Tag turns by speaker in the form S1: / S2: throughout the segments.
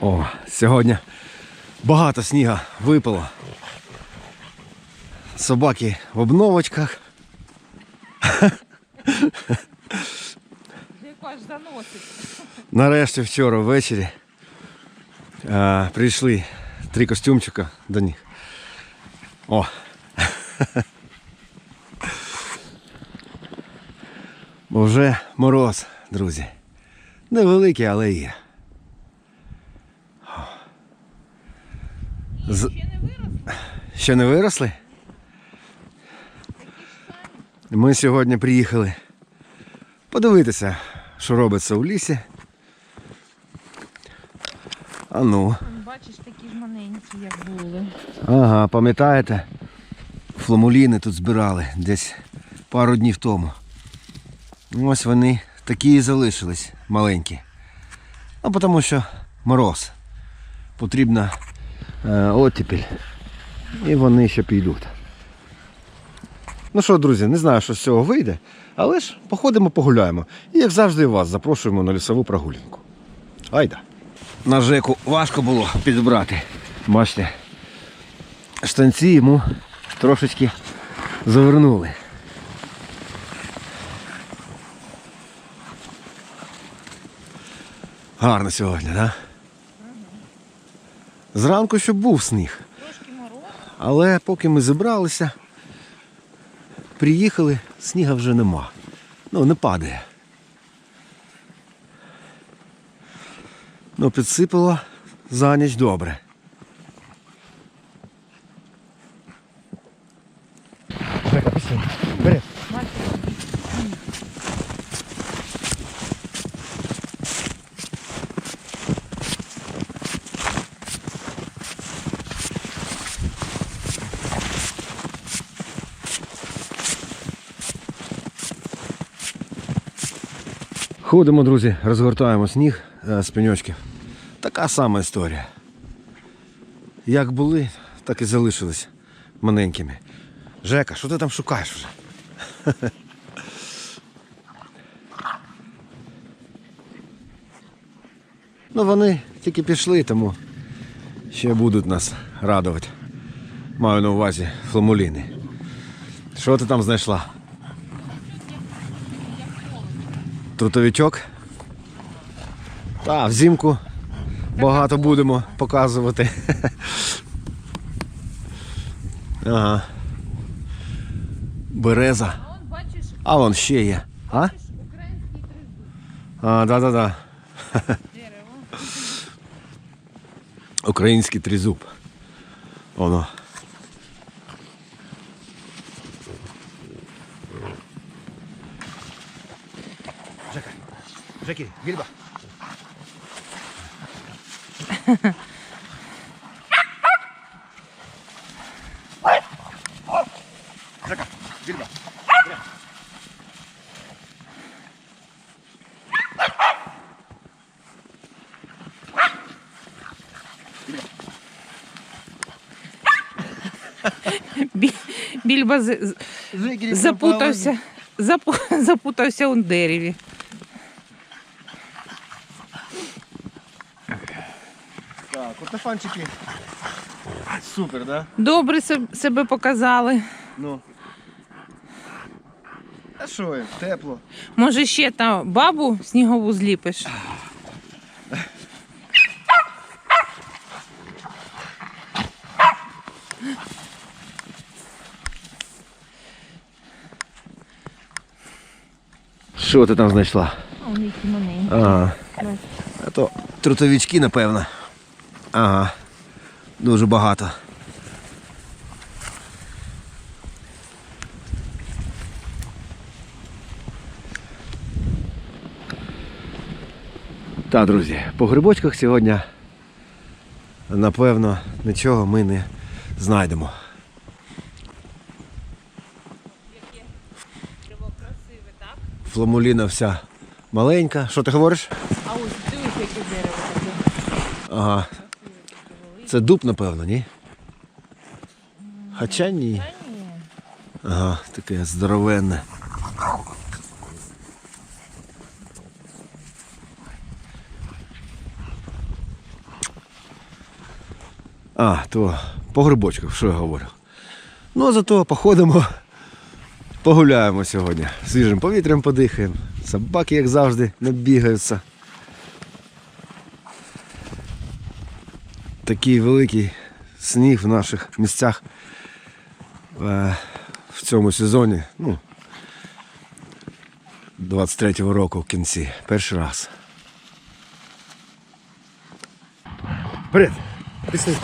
S1: О, сьогодні багато сніга випало. Собаки в обновочках. Нарешті вчора ввечері а, прийшли три костюмчика до них. О. Бо вже мороз, друзі. Невеликий, але є. З-
S2: Ще не вирос?
S1: Ще не виросли? Ми сьогодні приїхали подивитися, що робиться у лісі. А ну.
S2: Бачиш, такі ж маленькі, як були.
S1: Ага, пам'ятаєте? Фламуліни тут збирали десь пару днів тому. Ось вони такі і залишились маленькі. Ну, тому що мороз. Потрібна е, оттепель. І вони ще підуть. Ну що, друзі, не знаю, що з цього вийде, але ж походимо, погуляємо. І як завжди вас запрошуємо на лісову прогулянку. Айда. На Жеку важко було підбрати. Бачите, штанці йому трошечки завернули. Гарно сьогодні, так? Да? Зранку ще був сніг. Але поки ми зібралися, приїхали, сніга вже нема. Ну, не падає. Ну, підсипало за ніч добре. Бери. Ходимо, друзі, розгортаємо сніг е, з пеньочків. Така сама історія. Як були, так і залишились маленькими. Жека, що ти там шукаєш вже? Ну вони тільки пішли, тому ще будуть нас радувати. Маю на увазі фламуліни. Що ти там знайшла? Трутовичок. Та, взимку багато будемо показувати. Ага. Береза.
S2: А
S1: вон ще є. А? А, да-да-да. Український тризуб. Воно. Жеки, Вільба. Жека, Вільба.
S2: Бі- Більба з- з- запутався. Запу... Запутався у дереві.
S1: Так, картофанчики. Супер, да?
S2: Добре себе показали.
S1: Ну. А що, їм, тепло.
S2: Може, ще там бабу снігову зліпиш?
S1: Що ти там знайшла?
S2: А.
S1: А то трутовички, напевно. Ага. Дуже багато. Так, друзі, по грибочках сьогодні, напевно, нічого ми не знайдемо. Фламуліна вся маленька. Що ти говориш?
S2: А ось дивись, яке дерево таке.
S1: Ага. Це дуб, напевно, ні? Хоча ні. Ага, таке здоровенне. А, то по грибочках, що я говорив. Ну, а зато походимо, погуляємо сьогодні. Свіжим повітрям подихаємо. Собаки, як завжди, не Такий великий сніг в наших місцях е, в цьому сезоні. Ну, 23-го року в кінці. Перший раз. Привіт! Пішли.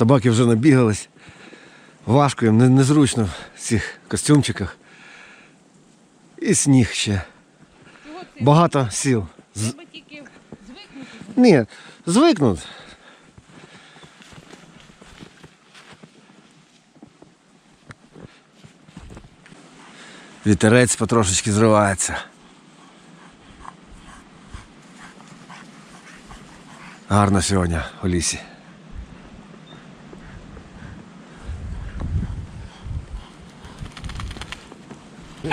S1: Собаки вже набігались. Важко їм, незручно в цих костюмчиках. І сніг ще. Багато сіл. З-. Ні, звикнуть. Вітерець потрошечки зривається. Гарно сьогодні у лісі. Ось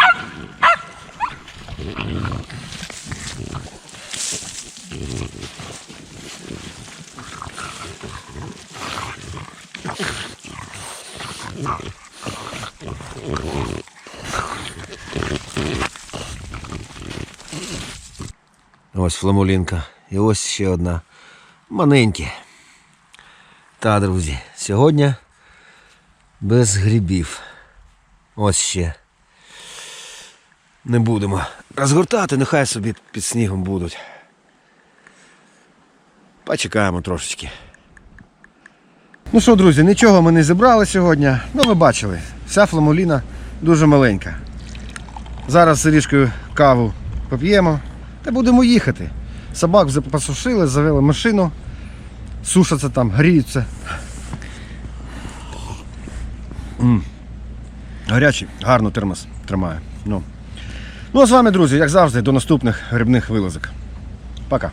S1: фламулінка. І ось ще одна. Маленькі. Та, друзі, сьогодні без грибів. Ось ще. Не будемо розгортати, нехай собі під снігом будуть. Почекаємо трошечки. Ну що, друзі, нічого ми не зібрали сьогодні. Ну, ви бачили, вся фламуліна дуже маленька. Зараз з Ирішкою каву поп'ємо та будемо їхати. Собак вже посушили, завели машину, сушаться там, гріються. Гарячий, гарно термос тримає. Ну. Ну а з вами, друзі, як завжди, до наступних грибних вилазок. Пока.